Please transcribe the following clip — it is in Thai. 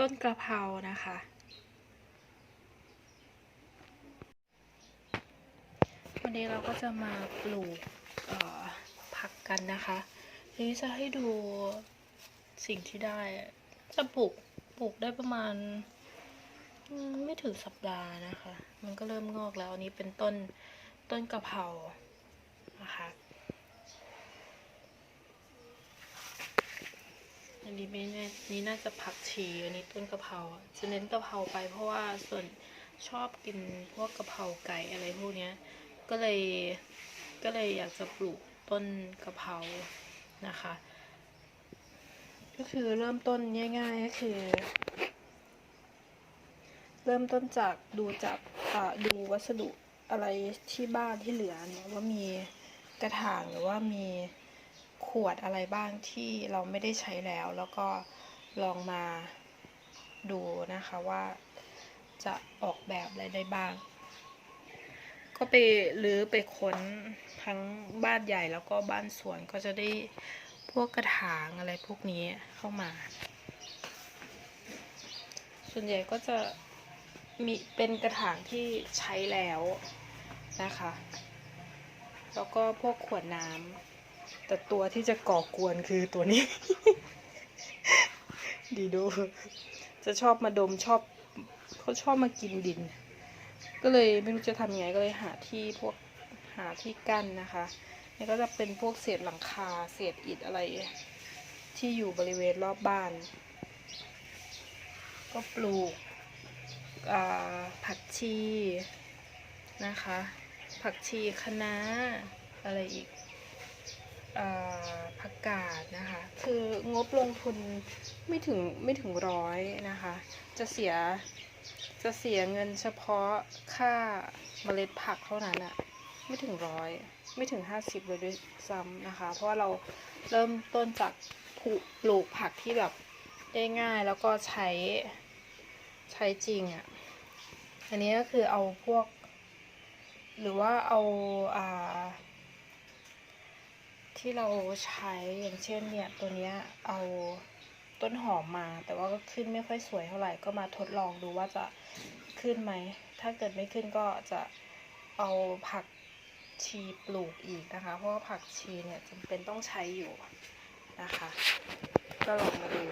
ต้นกระเพรานะคะ วันนี้เราก็จะมาปลูกผักกันนะคะทีนี้จะให้ดูสิ่งที่ได้ จะปลูกปลูกได้ประมาณ ไม่ถึงสัปดาห์นะคะ มันก็เริ่มงอกแล้ว อันนี้เป็นต้นต้นกระเพรานะคะ นนี้ไม่แน่นี่น่าจะผักชีอันนี้ต้นกะเพราจะเน้นกะเพราไป เพราะว่าส่วนชอบกินพวกกะเพราไก่อะไรพวกเนี้ย ก็เลยก็เลยอยากจะปลูกต้นกะเพรานะคะ ก็คือเริ่มต้นง่ายๆก็คือ เริ่มต้นจากดูจากดูวัสดุอะไรที่บ้านที่เหลือเนี่ยว่ามีกระถางหรือว่ามี ขวดอะไรบ้างที่เราไม่ได้ใช้แล้ว แล้วก็ลองมาดูนะคะว่าจะออกแบบอะไรได้บ้าง ก็ไปหรือไปค้นทั้งบ้านใหญ่แล้วก็บ้านสวนก็จะได้พวกกระถางอะไรพวกนี้เข้ามา ส่วนใหญ่ก็จะมีเป็นกระถางที่ใช้แล้วนะคะ แล้วก็พวกขวดน้ำ แต่ตัวที่จะก่อกวนคือตัวนี้ ดีดู จะชอบมาดมชอบเขาชอบมากินดิน ก็เลยไม่รู้จะทำยังไงก็เลยหาที่พวกหาที่กั้นนะคะนี่ก็จะเป็นพวกเศษหลังคาเศษอิฐอะไร ที่อยู่บริเวณรอบบ้าน ก็ปลูกผักชีนะคะ ผักชีคะน้าอะไรอีก ผักกาดนะคะ คืองบลงทุนไม่ถึงไม่ถึงร้อยนะคะ จะเสียจะเสียเงินเฉพาะค่าเมล็ดผักเท่านั้นอะไม่ถึงร้อยไม่ถึงห้าสิบเลยด้วยซ้ำนะคะ เพราะว่าเราเริ่มต้นจากปลูกปลูกผักที่แบบได้ง่ายแล้วก็ใช้ใช้จริงอะอันนี้ก็คือเอาพวก หรือว่าเอาอ่า ที่เราใช้อย่างเช่นเนี่ยตัวเนี้ยเอาต้นหอมมา แต่ว่าก็ขึ้นไม่ค่อยสวยเท่าไหร่ก็มาทดลองดูว่าจะขึ้นไหม ถ้าเกิดไม่ขึ้นก็จะเอาผักชีปลูกอีกนะคะ เพราะว่าผักชีเนี่ยจำเป็นต้องใช้อยู่นะคะ ก็ลองมาดู